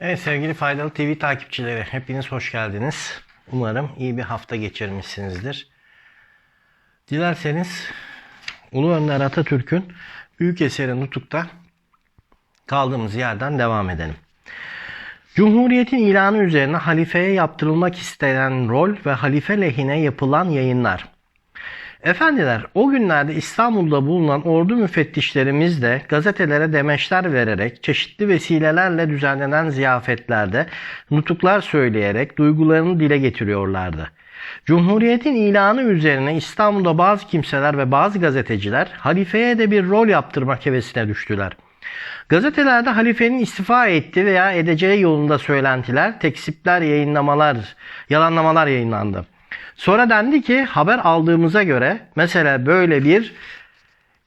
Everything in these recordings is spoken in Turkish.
Evet sevgili Faydalı TV takipçileri hepiniz hoş geldiniz. Umarım iyi bir hafta geçirmişsinizdir. Dilerseniz Ulu Önder Atatürk'ün büyük eseri Nutuk'ta kaldığımız yerden devam edelim. Cumhuriyetin ilanı üzerine halifeye yaptırılmak istenen rol ve halife lehine yapılan yayınlar. Efendiler, o günlerde İstanbul'da bulunan ordu müfettişlerimiz de gazetelere demeçler vererek, çeşitli vesilelerle düzenlenen ziyafetlerde nutuklar söyleyerek duygularını dile getiriyorlardı. Cumhuriyetin ilanı üzerine İstanbul'da bazı kimseler ve bazı gazeteciler halifeye de bir rol yaptırmak hevesine düştüler. Gazetelerde halifenin istifa etti veya edeceği yolunda söylentiler, teksipler, yayınlamalar, yalanlamalar yayınlandı. Sonra dendi ki haber aldığımıza göre mesela böyle bir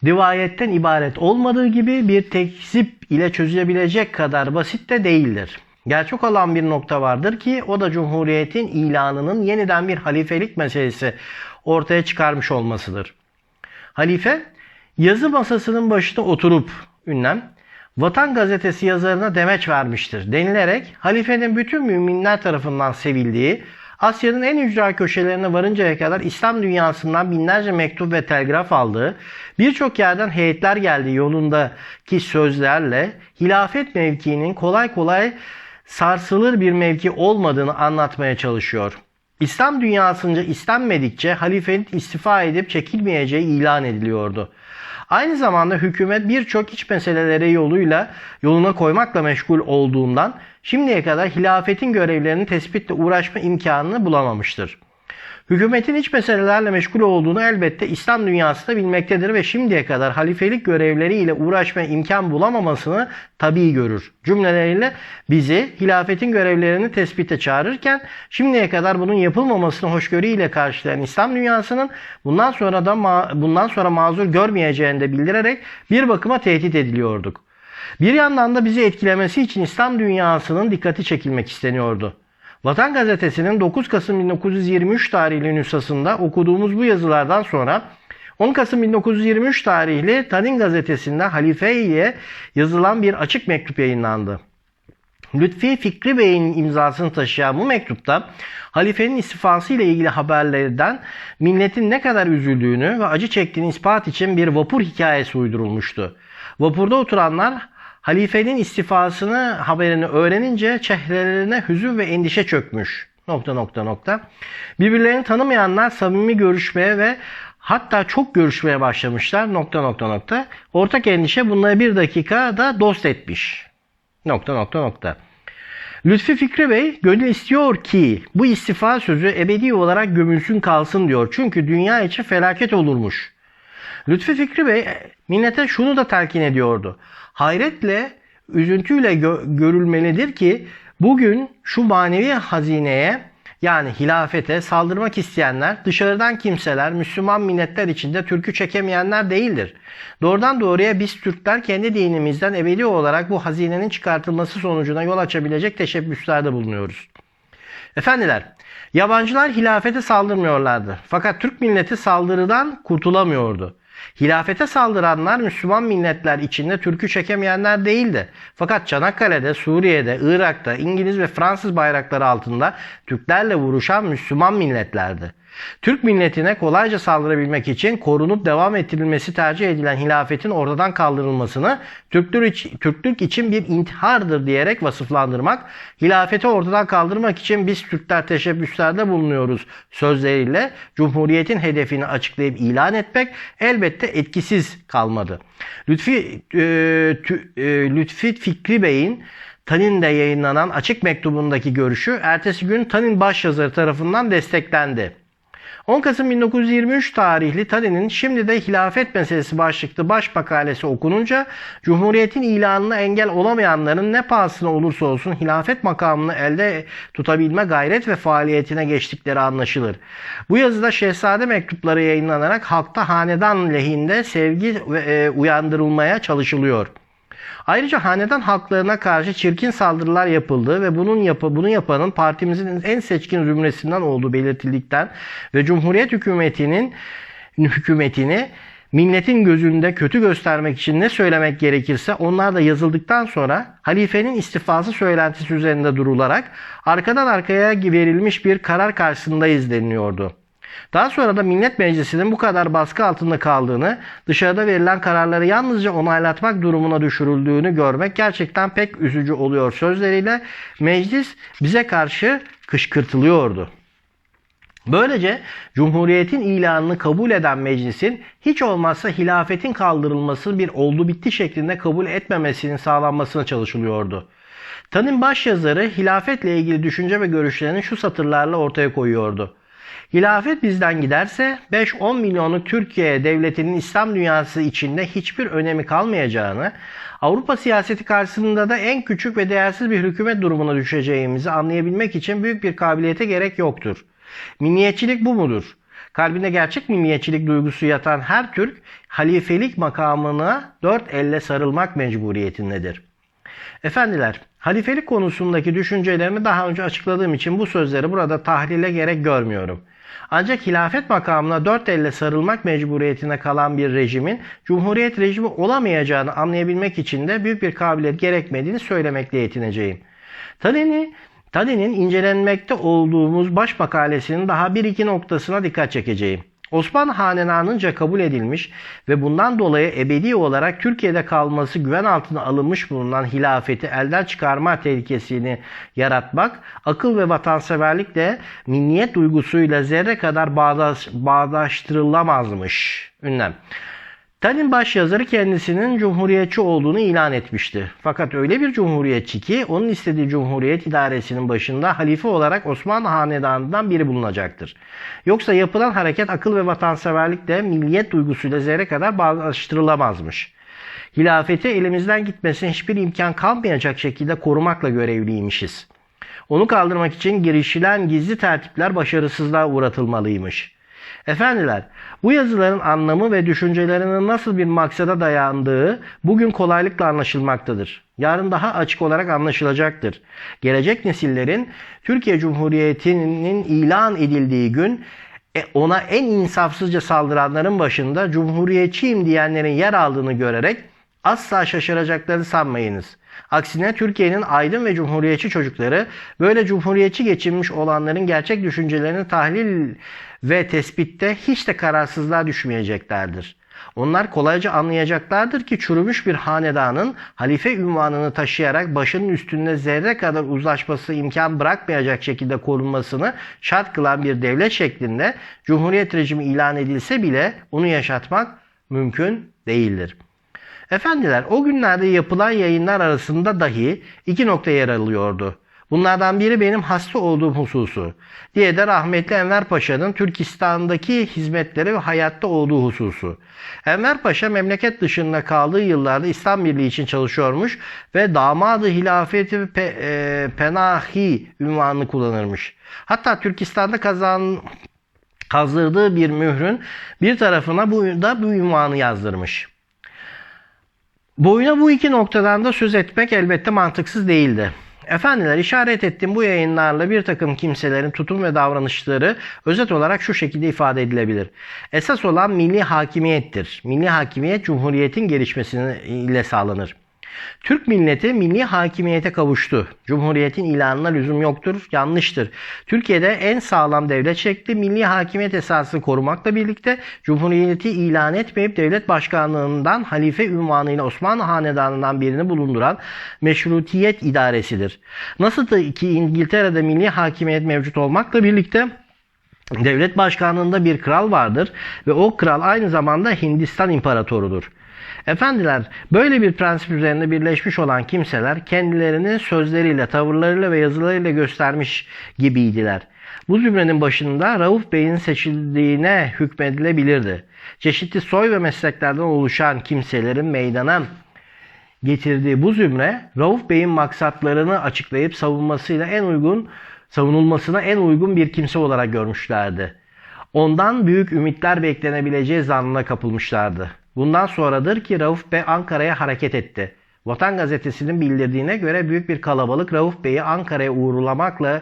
rivayetten ibaret olmadığı gibi bir tekzip ile çözülebilecek kadar basit de değildir. Gerçek olan bir nokta vardır ki o da Cumhuriyet'in ilanının yeniden bir halifelik meselesi ortaya çıkarmış olmasıdır. Halife yazı masasının başında oturup ünlem Vatan Gazetesi yazarına demeç vermiştir denilerek halifenin bütün müminler tarafından sevildiği Asya'nın en ücra köşelerine varıncaya kadar İslam dünyasından binlerce mektup ve telgraf aldığı, birçok yerden heyetler geldiği yolundaki sözlerle hilafet mevkiinin kolay kolay sarsılır bir mevki olmadığını anlatmaya çalışıyor. İslam dünyasınca istenmedikçe halifenin istifa edip çekilmeyeceği ilan ediliyordu. Aynı zamanda hükümet birçok iç meseleleri yoluyla yoluna koymakla meşgul olduğundan şimdiye kadar hilafetin görevlerini tespitle uğraşma imkanını bulamamıştır. Hükümetin iç meselelerle meşgul olduğunu elbette İslam dünyası da bilmektedir ve şimdiye kadar halifelik görevleriyle uğraşma imkan bulamamasını tabii görür. Cümleleriyle bizi hilafetin görevlerini tespite çağırırken şimdiye kadar bunun yapılmamasını hoşgörüyle karşılayan İslam dünyasının bundan sonra da bundan sonra mazur görmeyeceğini de bildirerek bir bakıma tehdit ediliyorduk. Bir yandan da bizi etkilemesi için İslam dünyasının dikkati çekilmek isteniyordu. Vatan Gazetesi'nin 9 Kasım 1923 tarihli nüshasında okuduğumuz bu yazılardan sonra 10 Kasım 1923 tarihli Tanin Gazetesi'nde halifeye yazılan bir açık mektup yayınlandı. Lütfi Fikri Bey'in imzasını taşıyan bu mektupta halifenin istifası ile ilgili haberlerden milletin ne kadar üzüldüğünü ve acı çektiğini ispat için bir vapur hikayesi uydurulmuştu. Vapurda oturanlar halifenin istifasını haberini öğrenince çehrelerine hüzün ve endişe çökmüş. Nokta nokta nokta. Birbirlerini tanımayanlar samimi görüşmeye ve hatta çok görüşmeye başlamışlar. Nokta nokta nokta. Ortak endişe bunları bir dakikada dost etmiş. Nokta nokta nokta. Lütfi Fikri Bey gönül istiyor ki bu istifa sözü ebedi olarak gömülsün kalsın diyor. Çünkü dünya için felaket olurmuş. Lütfi Fikri Bey millete şunu da telkin ediyordu. Hayretle, üzüntüyle gö- görülmelidir ki bugün şu manevi hazineye yani hilafete saldırmak isteyenler dışarıdan kimseler Müslüman milletler içinde Türk'ü çekemeyenler değildir. Doğrudan doğruya biz Türkler kendi dinimizden ebedi olarak bu hazinenin çıkartılması sonucuna yol açabilecek teşebbüslerde bulunuyoruz. Efendiler, yabancılar hilafete saldırmıyorlardı. Fakat Türk milleti saldırıdan kurtulamıyordu. Hilafete saldıranlar Müslüman milletler içinde Türk'ü çekemeyenler değildi. Fakat Çanakkale'de, Suriye'de, Irak'ta İngiliz ve Fransız bayrakları altında Türklerle vuruşan Müslüman milletlerdi. Türk milletine kolayca saldırabilmek için korunup devam ettirilmesi tercih edilen hilafetin ortadan kaldırılmasını Türklük, Türklük için bir intihardır diyerek vasıflandırmak, hilafeti ortadan kaldırmak için biz Türkler teşebbüslerde bulunuyoruz sözleriyle Cumhuriyetin hedefini açıklayıp ilan etmek elbette etkisiz kalmadı. Lütfi, e, tü, e, Lütfi Fikri Bey'in Tanin'de yayınlanan açık mektubundaki görüşü ertesi gün Tanin başyazarı tarafından desteklendi. 10 Kasım 1923 tarihli Talin'in şimdi de hilafet meselesi başlıklı baş makalesi okununca Cumhuriyet'in ilanına engel olamayanların ne pahasına olursa olsun hilafet makamını elde tutabilme gayret ve faaliyetine geçtikleri anlaşılır. Bu yazıda şehzade mektupları yayınlanarak halkta hanedan lehinde sevgi ve uyandırılmaya çalışılıyor. Ayrıca hanedan halklarına karşı çirkin saldırılar yapıldığı ve bunun yapı, bunu yapanın partimizin en seçkin zümresinden olduğu belirtildikten ve Cumhuriyet hükümetinin hükümetini milletin gözünde kötü göstermek için ne söylemek gerekirse onlar da yazıldıktan sonra halifenin istifası söylentisi üzerinde durularak arkadan arkaya verilmiş bir karar karşısındayız deniliyordu. Daha sonra da Millet Meclisi'nin bu kadar baskı altında kaldığını, dışarıda verilen kararları yalnızca onaylatmak durumuna düşürüldüğünü görmek gerçekten pek üzücü oluyor sözleriyle meclis bize karşı kışkırtılıyordu. Böylece Cumhuriyet'in ilanını kabul eden meclisin hiç olmazsa hilafetin kaldırılması bir oldu bitti şeklinde kabul etmemesinin sağlanmasına çalışılıyordu. Tan'ın başyazarı hilafetle ilgili düşünce ve görüşlerini şu satırlarla ortaya koyuyordu. Hilafet bizden giderse 5-10 milyonluk Türkiye devletinin İslam dünyası içinde hiçbir önemi kalmayacağını, Avrupa siyaseti karşısında da en küçük ve değersiz bir hükümet durumuna düşeceğimizi anlayabilmek için büyük bir kabiliyete gerek yoktur. Milliyetçilik bu mudur? Kalbinde gerçek milliyetçilik duygusu yatan her Türk halifelik makamına dört elle sarılmak mecburiyetindedir. Efendiler, halifelik konusundaki düşüncelerimi daha önce açıkladığım için bu sözleri burada tahlile gerek görmüyorum. Ancak hilafet makamına dört elle sarılmak mecburiyetine kalan bir rejimin cumhuriyet rejimi olamayacağını anlayabilmek için de büyük bir kabiliyet gerekmediğini söylemekle yetineceğim. Tadini Tadi'nin incelenmekte olduğumuz baş makalesinin daha bir iki noktasına dikkat çekeceğim. Osmanlı Hanedanı'nca kabul edilmiş ve bundan dolayı ebedi olarak Türkiye'de kalması güven altına alınmış bulunan hilafeti elden çıkarma tehlikesini yaratmak, akıl ve vatanseverlikle milliyet duygusuyla zerre kadar bağdaş, bağdaştırılamazmış. Ünlem. Stalin başyazarı kendisinin cumhuriyetçi olduğunu ilan etmişti. Fakat öyle bir cumhuriyetçi ki onun istediği cumhuriyet idaresinin başında halife olarak Osmanlı Hanedanı'ndan biri bulunacaktır. Yoksa yapılan hareket akıl ve vatanseverlikle milliyet duygusuyla zerre kadar bağdaştırılamazmış. Hilafeti elimizden gitmesine hiçbir imkan kalmayacak şekilde korumakla görevliymişiz. Onu kaldırmak için girişilen gizli tertipler başarısızlığa uğratılmalıymış.'' Efendiler, bu yazıların anlamı ve düşüncelerinin nasıl bir maksada dayandığı bugün kolaylıkla anlaşılmaktadır. Yarın daha açık olarak anlaşılacaktır. Gelecek nesillerin Türkiye Cumhuriyeti'nin ilan edildiği gün e, ona en insafsızca saldıranların başında cumhuriyetçiyim diyenlerin yer aldığını görerek asla şaşıracaklarını sanmayınız. Aksine Türkiye'nin aydın ve cumhuriyetçi çocukları böyle cumhuriyetçi geçinmiş olanların gerçek düşüncelerini tahlil ve tespitte hiç de kararsızlığa düşmeyeceklerdir. Onlar kolayca anlayacaklardır ki çürümüş bir hanedanın halife ünvanını taşıyarak başının üstünde zerre kadar uzlaşması imkan bırakmayacak şekilde korunmasını şart kılan bir devlet şeklinde cumhuriyet rejimi ilan edilse bile onu yaşatmak mümkün değildir. Efendiler o günlerde yapılan yayınlar arasında dahi iki nokta yer alıyordu. Bunlardan biri benim hasta olduğum hususu. Diye de rahmetli Enver Paşa'nın Türkistan'daki hizmetleri ve hayatta olduğu hususu. Enver Paşa memleket dışında kaldığı yıllarda İslam Birliği için çalışıyormuş ve damadı hilafeti pe, e, penahi ünvanını kullanırmış. Hatta Türkistan'da kazan kazdırdığı bir mührün bir tarafına bu da bu ünvanı yazdırmış. Boyuna bu iki noktadan da söz etmek elbette mantıksız değildi. Efendiler işaret ettiğim bu yayınlarla bir takım kimselerin tutum ve davranışları özet olarak şu şekilde ifade edilebilir. Esas olan milli hakimiyettir. Milli hakimiyet cumhuriyetin gelişmesiyle sağlanır. Türk milleti milli hakimiyete kavuştu. Cumhuriyetin ilanına lüzum yoktur, yanlıştır. Türkiye'de en sağlam devlet şekli milli hakimiyet esasını korumakla birlikte Cumhuriyeti ilan etmeyip devlet başkanlığından halife ünvanıyla Osmanlı Hanedanı'ndan birini bulunduran meşrutiyet idaresidir. Nasıl ki İngiltere'de milli hakimiyet mevcut olmakla birlikte Devlet başkanlığında bir kral vardır ve o kral aynı zamanda Hindistan imparatorudur. Efendiler böyle bir prensip üzerinde birleşmiş olan kimseler kendilerini sözleriyle, tavırlarıyla ve yazılarıyla göstermiş gibiydiler. Bu zümrenin başında Rauf Bey'in seçildiğine hükmedilebilirdi. Çeşitli soy ve mesleklerden oluşan kimselerin meydana getirdiği bu zümre Rauf Bey'in maksatlarını açıklayıp savunmasıyla en uygun savunulmasına en uygun bir kimse olarak görmüşlerdi. Ondan büyük ümitler beklenebileceği zannına kapılmışlardı. Bundan sonradır ki Rauf Bey Ankara'ya hareket etti. Vatan Gazetesi'nin bildirdiğine göre büyük bir kalabalık Rauf Bey'i Ankara'ya uğurlamakla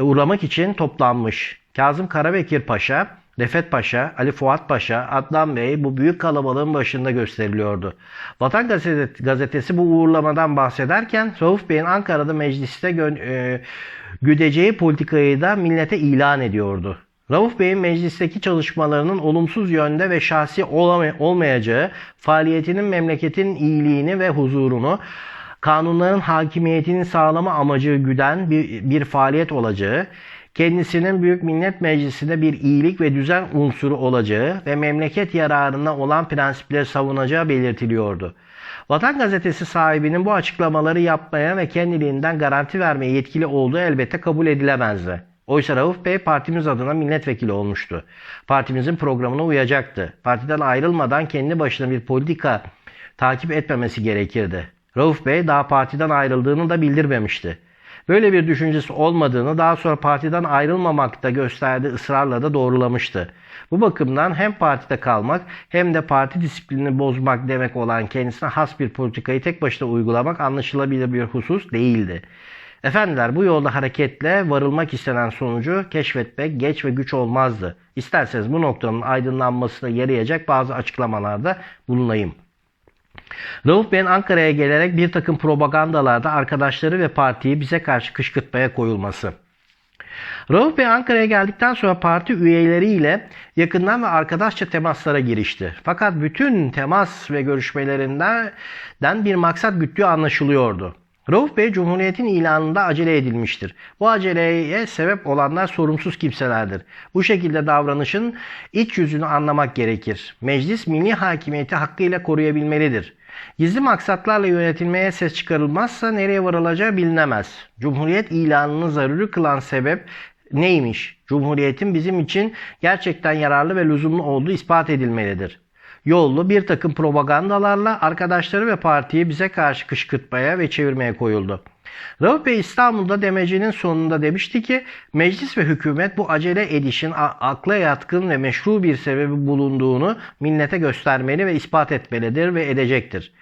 uğurlamak için toplanmış. Kazım Karabekir Paşa Refet Paşa, Ali Fuat Paşa, Adnan Bey bu büyük kalabalığın başında gösteriliyordu. Vatan Gazete- Gazetesi bu uğurlamadan bahsederken Rauf Bey'in Ankara'da mecliste gö- e, güdeceği politikayı da millete ilan ediyordu. Rauf Bey'in meclisteki çalışmalarının olumsuz yönde ve şahsi olmayacağı, faaliyetinin memleketin iyiliğini ve huzurunu, kanunların hakimiyetini sağlama amacı güden bir, bir faaliyet olacağı, kendisinin Büyük Millet Meclisi'nde bir iyilik ve düzen unsuru olacağı ve memleket yararına olan prensipleri savunacağı belirtiliyordu. Vatan Gazetesi sahibinin bu açıklamaları yapmaya ve kendiliğinden garanti vermeye yetkili olduğu elbette kabul edilemezdi. Oysa Rauf Bey partimiz adına milletvekili olmuştu. Partimizin programına uyacaktı. Partiden ayrılmadan kendi başına bir politika takip etmemesi gerekirdi. Rauf Bey daha partiden ayrıldığını da bildirmemişti. Böyle bir düşüncesi olmadığını daha sonra partiden ayrılmamakta gösterdiği ısrarla da doğrulamıştı. Bu bakımdan hem partide kalmak hem de parti disiplinini bozmak demek olan kendisine has bir politikayı tek başına uygulamak anlaşılabilir bir husus değildi. Efendiler bu yolda hareketle varılmak istenen sonucu keşfetmek geç ve güç olmazdı. İsterseniz bu noktanın aydınlanmasına yarayacak bazı açıklamalarda bulunayım. Rauf Bey'in Ankara'ya gelerek bir takım propagandalarda arkadaşları ve partiyi bize karşı kışkırtmaya koyulması. Rauf Bey Ankara'ya geldikten sonra parti üyeleriyle yakından ve arkadaşça temaslara girişti. Fakat bütün temas ve görüşmelerinden bir maksat güttüğü anlaşılıyordu. Rauf Bey Cumhuriyet'in ilanında acele edilmiştir. Bu aceleye sebep olanlar sorumsuz kimselerdir. Bu şekilde davranışın iç yüzünü anlamak gerekir. Meclis milli hakimiyeti hakkıyla koruyabilmelidir. Gizli maksatlarla yönetilmeye ses çıkarılmazsa nereye varılacağı bilinemez. Cumhuriyet ilanını zaruri kılan sebep neymiş? Cumhuriyetin bizim için gerçekten yararlı ve lüzumlu olduğu ispat edilmelidir yollu bir takım propagandalarla arkadaşları ve partiyi bize karşı kışkırtmaya ve çevirmeye koyuldu. Rauf Bey İstanbul'da demecinin sonunda demişti ki meclis ve hükümet bu acele edişin akla yatkın ve meşru bir sebebi bulunduğunu millete göstermeli ve ispat etmelidir ve edecektir.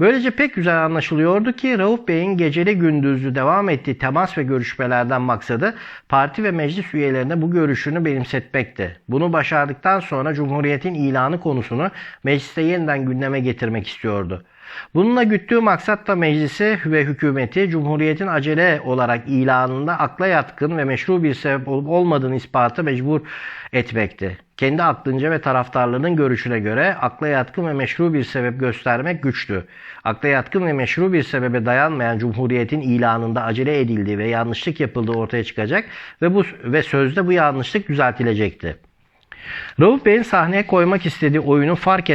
Böylece pek güzel anlaşılıyordu ki Rauf Bey'in geceli gündüzlü devam ettiği temas ve görüşmelerden maksadı parti ve meclis üyelerine bu görüşünü benimsetmekti. Bunu başardıktan sonra Cumhuriyet'in ilanı konusunu mecliste yeniden gündeme getirmek istiyordu. Bununla güttüğü maksat da meclisi ve hükümeti Cumhuriyet'in acele olarak ilanında akla yatkın ve meşru bir sebep olup olmadığını ispatı mecbur etmekti. Kendi aklınca ve taraftarlarının görüşüne göre akla yatkın ve meşru bir sebep göstermek güçtü. Akla yatkın ve meşru bir sebebe dayanmayan Cumhuriyet'in ilanında acele edildiği ve yanlışlık yapıldığı ortaya çıkacak ve bu ve sözde bu yanlışlık düzeltilecekti. Rauf Bey'in sahneye koymak istediği oyunu fark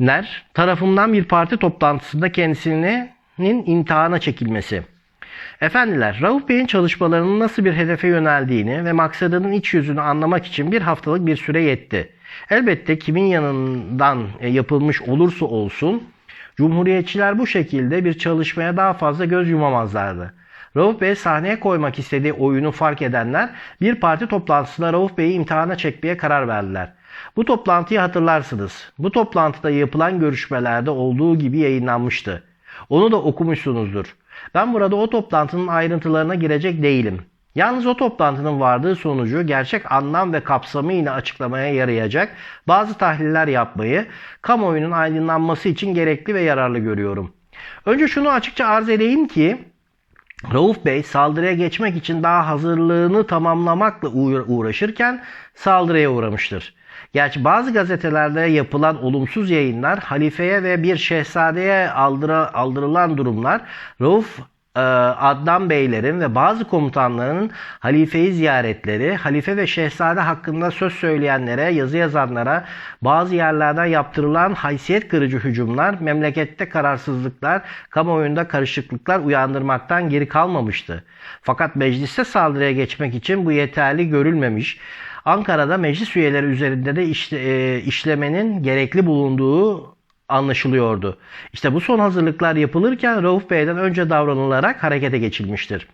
edenler tarafından bir parti toplantısında kendisinin imtihana çekilmesi. Efendiler, Rauf Bey'in çalışmalarının nasıl bir hedefe yöneldiğini ve maksadının iç yüzünü anlamak için bir haftalık bir süre yetti. Elbette kimin yanından e, yapılmış olursa olsun, Cumhuriyetçiler bu şekilde bir çalışmaya daha fazla göz yumamazlardı. Rauf Bey sahneye koymak istediği oyunu fark edenler bir parti toplantısında Rauf Bey'i imtihana çekmeye karar verdiler. Bu toplantıyı hatırlarsınız. Bu toplantıda yapılan görüşmelerde olduğu gibi yayınlanmıştı. Onu da okumuşsunuzdur. Ben burada o toplantının ayrıntılarına girecek değilim. Yalnız o toplantının vardığı sonucu gerçek anlam ve kapsamıyla açıklamaya yarayacak bazı tahliller yapmayı kamuoyunun aydınlanması için gerekli ve yararlı görüyorum. Önce şunu açıkça arz edeyim ki Rauf Bey saldırıya geçmek için daha hazırlığını tamamlamakla uğraşırken saldırıya uğramıştır. Gerçi bazı gazetelerde yapılan olumsuz yayınlar halifeye ve bir şehzadeye aldıra, aldırılan durumlar Rauf Adnan Beylerin ve bazı komutanların halifeyi ziyaretleri, halife ve şehzade hakkında söz söyleyenlere, yazı yazanlara bazı yerlerden yaptırılan haysiyet kırıcı hücumlar, memlekette kararsızlıklar, kamuoyunda karışıklıklar uyandırmaktan geri kalmamıştı. Fakat mecliste saldırıya geçmek için bu yeterli görülmemiş. Ankara'da meclis üyeleri üzerinde de işle, e, işlemenin gerekli bulunduğu anlaşılıyordu. İşte bu son hazırlıklar yapılırken Rauf Bey'den önce davranılarak harekete geçilmiştir.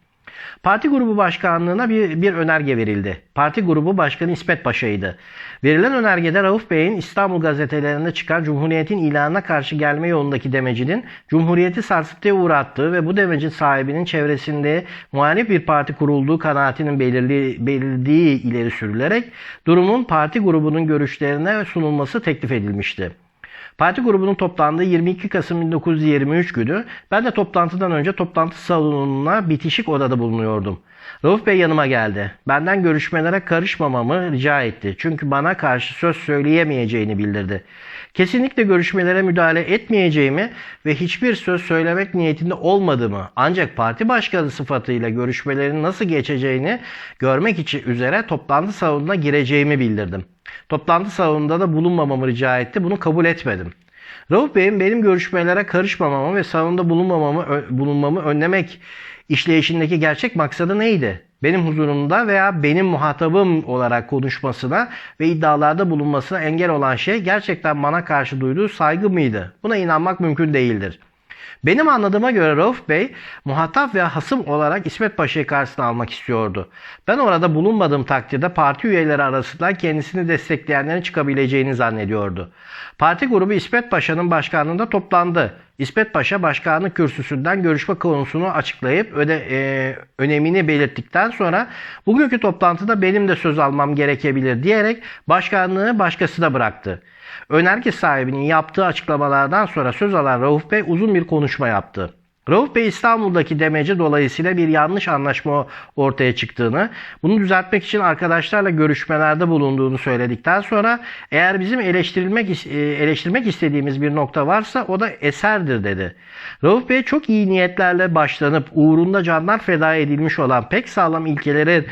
Parti grubu başkanlığına bir, bir önerge verildi. Parti grubu başkanı İsmet Paşa'ydı. Verilen önergede Rauf Bey'in İstanbul gazetelerinde çıkan Cumhuriyet'in ilanına karşı gelme yolundaki demecinin Cumhuriyet'i sarsıntıya uğrattığı ve bu demecin sahibinin çevresinde muhalif bir parti kurulduğu kanaatinin belirli, belirdiği ileri sürülerek durumun parti grubunun görüşlerine sunulması teklif edilmişti. Parti grubunun toplandığı 22 Kasım 1923 günü ben de toplantıdan önce toplantı salonuna bitişik odada bulunuyordum. Rauf Bey yanıma geldi. Benden görüşmelere karışmamamı rica etti. Çünkü bana karşı söz söyleyemeyeceğini bildirdi. Kesinlikle görüşmelere müdahale etmeyeceğimi ve hiçbir söz söylemek niyetinde olmadığımı ancak parti başkanı sıfatıyla görüşmelerin nasıl geçeceğini görmek için üzere toplantı salonuna gireceğimi bildirdim. Toplantı salonunda da bulunmamamı rica etti. Bunu kabul etmedim. Rauf Bey'in benim görüşmelere karışmamamı ve salonda bulunmamamı, bulunmamı önlemek işleyişindeki gerçek maksadı neydi? Benim huzurumda veya benim muhatabım olarak konuşmasına ve iddialarda bulunmasına engel olan şey gerçekten bana karşı duyduğu saygı mıydı? Buna inanmak mümkün değildir. Benim anladığıma göre Rauf Bey muhatap ve hasım olarak İsmet Paşa'yı karşısına almak istiyordu. Ben orada bulunmadığım takdirde parti üyeleri arasından kendisini destekleyenlerin çıkabileceğini zannediyordu. Parti grubu İsmet Paşa'nın başkanlığında toplandı. İsmet Paşa başkanlık kürsüsünden görüşme konusunu açıklayıp öde, e, önemini belirttikten sonra bugünkü toplantıda benim de söz almam gerekebilir diyerek başkanlığı başkasına bıraktı. Önerge sahibinin yaptığı açıklamalardan sonra söz alan Rauf Bey uzun bir konuşma yaptı. Rauf Bey İstanbul'daki demeci dolayısıyla bir yanlış anlaşma ortaya çıktığını, bunu düzeltmek için arkadaşlarla görüşmelerde bulunduğunu söyledikten sonra eğer bizim eleştirilmek e, eleştirmek istediğimiz bir nokta varsa o da eserdir dedi. Rauf Bey çok iyi niyetlerle başlanıp uğrunda canlar feda edilmiş olan pek sağlam ilkelerin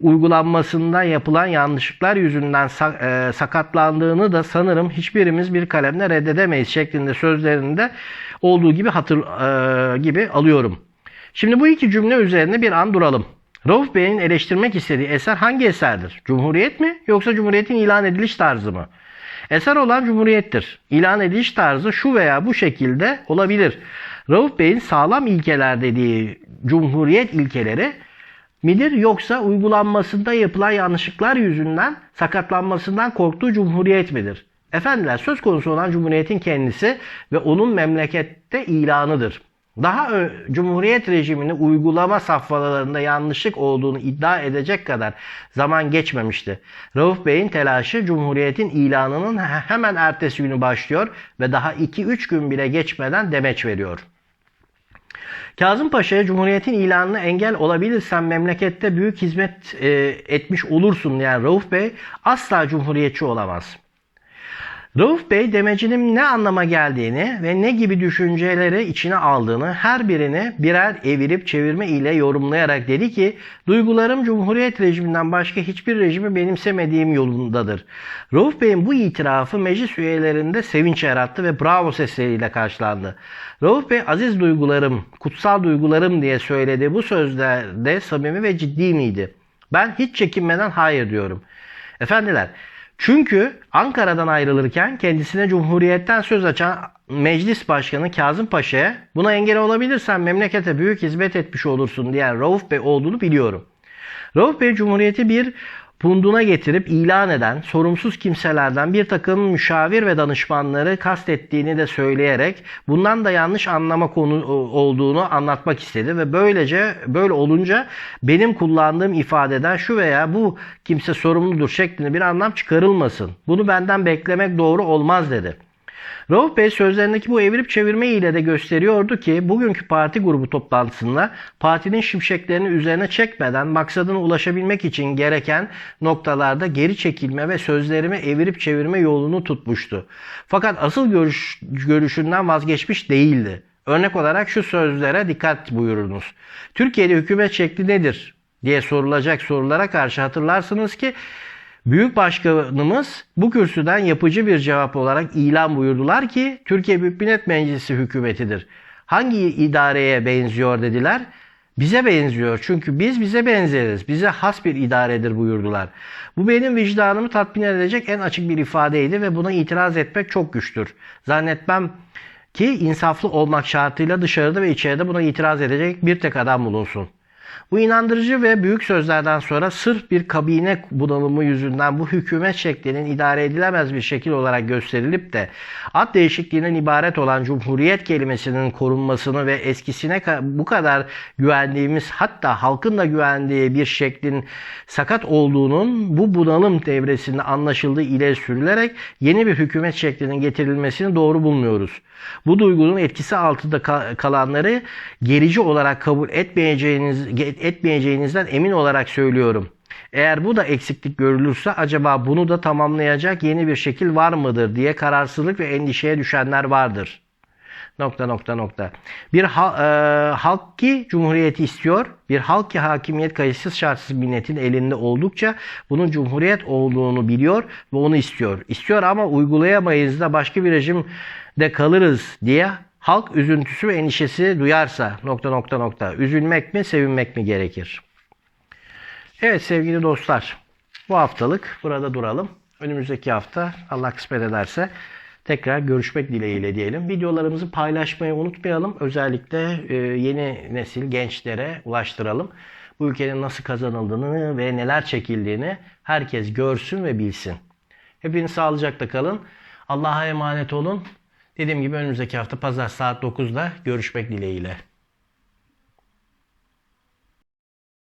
uygulanmasında yapılan yanlışlıklar yüzünden e, sakatlandığını da sanırım hiçbirimiz bir kalemle reddedemeyiz şeklinde sözlerinde olduğu gibi hatır e, gibi alıyorum. Şimdi bu iki cümle üzerine bir an duralım. Rauf Bey'in eleştirmek istediği eser hangi eserdir? Cumhuriyet mi yoksa Cumhuriyet'in ilan ediliş tarzı mı? Eser olan Cumhuriyet'tir. İlan ediliş tarzı şu veya bu şekilde olabilir. Rauf Bey'in sağlam ilkeler dediği Cumhuriyet ilkeleri midir yoksa uygulanmasında yapılan yanlışlıklar yüzünden sakatlanmasından korktuğu cumhuriyet midir? Efendiler söz konusu olan cumhuriyetin kendisi ve onun memlekette ilanıdır. Daha Cumhuriyet rejimini uygulama safhalarında yanlışlık olduğunu iddia edecek kadar zaman geçmemişti. Rauf Bey'in telaşı Cumhuriyet'in ilanının hemen ertesi günü başlıyor ve daha 2-3 gün bile geçmeden demeç veriyor. Kazım Paşa'ya Cumhuriyet'in ilanına engel olabilirsen memlekette büyük hizmet e, etmiş olursun yani Rauf Bey asla cumhuriyetçi olamaz. Rauf Bey demecinin ne anlama geldiğini ve ne gibi düşünceleri içine aldığını her birini birer evirip çevirme ile yorumlayarak dedi ki duygularım Cumhuriyet rejiminden başka hiçbir rejimi benimsemediğim yolundadır. Rauf Bey'in bu itirafı meclis üyelerinde sevinç yarattı ve bravo sesleriyle karşılandı. Rauf Bey aziz duygularım, kutsal duygularım diye söyledi. Bu sözlerde samimi ve ciddi miydi? Ben hiç çekinmeden hayır diyorum. Efendiler çünkü Ankara'dan ayrılırken kendisine Cumhuriyet'ten söz açan Meclis Başkanı Kazım Paşa'ya buna engel olabilirsen memlekete büyük hizmet etmiş olursun diyen Rauf Bey olduğunu biliyorum. Rauf Bey Cumhuriyeti bir punduna getirip ilan eden sorumsuz kimselerden bir takım müşavir ve danışmanları kastettiğini de söyleyerek bundan da yanlış anlama konu olduğunu anlatmak istedi ve böylece böyle olunca benim kullandığım ifadeden şu veya bu kimse sorumludur şeklinde bir anlam çıkarılmasın. Bunu benden beklemek doğru olmaz dedi. Rauf Bey sözlerindeki bu evirip çevirme ile de gösteriyordu ki bugünkü parti grubu toplantısında partinin şimşeklerini üzerine çekmeden maksadına ulaşabilmek için gereken noktalarda geri çekilme ve sözlerimi evirip çevirme yolunu tutmuştu. Fakat asıl görüş, görüşünden vazgeçmiş değildi. Örnek olarak şu sözlere dikkat buyurunuz. Türkiye'de hükümet şekli nedir diye sorulacak sorulara karşı hatırlarsınız ki Büyük Başkanımız bu kürsüden yapıcı bir cevap olarak ilan buyurdular ki Türkiye Büyük Millet Meclisi hükümetidir. Hangi idareye benziyor dediler. Bize benziyor çünkü biz bize benzeriz. Bize has bir idaredir buyurdular. Bu benim vicdanımı tatmin edecek en açık bir ifadeydi ve buna itiraz etmek çok güçtür. Zannetmem ki insaflı olmak şartıyla dışarıda ve içeride buna itiraz edecek bir tek adam bulunsun. Bu inandırıcı ve büyük sözlerden sonra sırf bir kabine bunalımı yüzünden bu hükümet şeklinin idare edilemez bir şekil olarak gösterilip de ad değişikliğinden ibaret olan cumhuriyet kelimesinin korunmasını ve eskisine bu kadar güvendiğimiz hatta halkın da güvendiği bir şeklin sakat olduğunun bu bunalım devresinde anlaşıldığı ileri sürülerek yeni bir hükümet şeklinin getirilmesini doğru bulmuyoruz. Bu duygunun etkisi altında ka- kalanları gerici olarak kabul etmeyeceğiniz etmeyeceğinizden emin olarak söylüyorum. Eğer bu da eksiklik görülürse acaba bunu da tamamlayacak yeni bir şekil var mıdır diye kararsızlık ve endişeye düşenler vardır. Nokta nokta nokta. Bir ha- e, halk ki cumhuriyeti istiyor, bir halk ki hakimiyet kayıtsız şartsız milletin elinde oldukça bunun cumhuriyet olduğunu biliyor ve onu istiyor. İstiyor ama uygulayamayız da başka bir rejimde kalırız diye halk üzüntüsü ve endişesi duyarsa nokta nokta nokta üzülmek mi sevinmek mi gerekir? Evet sevgili dostlar bu haftalık burada duralım. Önümüzdeki hafta Allah kısmet ederse tekrar görüşmek dileğiyle diyelim. Videolarımızı paylaşmayı unutmayalım. Özellikle e, yeni nesil gençlere ulaştıralım. Bu ülkenin nasıl kazanıldığını ve neler çekildiğini herkes görsün ve bilsin. Hepiniz sağlıcakla kalın. Allah'a emanet olun. Dediğim gibi önümüzdeki hafta pazar saat 9'da görüşmek dileğiyle.